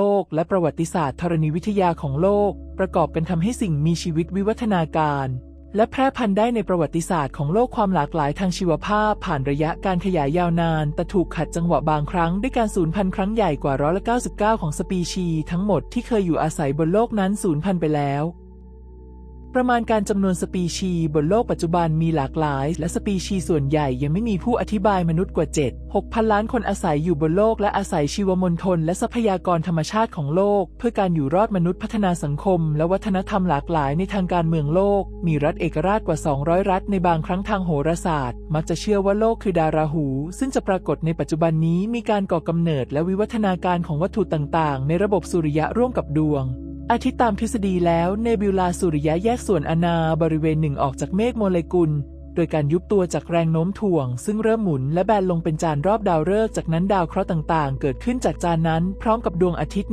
โลกและประวัติศาสตร์ธรณีวิทยาของโลก ประกอบกันทำให้สิ่งมีชีวิตวิวัฒนาการ และแพร่พันธุ์ได้ในประวัติศาสตร์ของโลกความหลากหลายทางชีวภาพ ผ่านระยะการขยายยาวนาน แต่ถูกขัดจังหวะบางครั้งด้วยการสูญพันธุ์ครั้งใหญ่กว่าร้อยละ99 ของสปีชี ทั้งหมดที่เคยอยู่อาศัยบนโลกนั้นสูญพันธุ์ไปแล้ว ประมาณการจำนวนสปีชีบนโลกปัจจุบันมีหลากหลาย และสปีชีส์ส่วนใหญ่ยังไม่มีผู้อธิบายมนุษย์กว่า 7 6,000 ล้านคนอาศัยอยู่บนโลกและอาศัยชีวมณฑลและทรัพยากรธรรมชาติของโลก เพื่อการอยู่รอดมนุษย์พัฒนาสังคม และวัฒนธรรมหลากหลายในทางการเมืองโลก มีรัฐเอกราชกว่า 200 รัฐในบางครั้งทางโหราศาสตร์ มักจะเชื่อว่าโลกคือดาราหู ซึ่งจะปรากฏในปัจจุบันนี้มีการก่อกำเนิดและวิวัฒนาการของวัตถุต่าง ๆ ในระบบสุริยะร่วมกับดวง อาทิตย์ตามทฤษฎีแล้วเนบิวลาสุริยะแยกส่วนอนาบริเวณหนึ่งออกจากเมฆโมเลกุล โดยการยุบตัวจากแรงโน้มถ่วง ซึ่งเริ่มหมุนและแบนลงเป็นจานรอบดาวฤกษ์จากนั้นดาวเคราะห์ต่างๆ เกิดขึ้นจากจานนั้นพร้อมกับดวงอาทิตย์ใน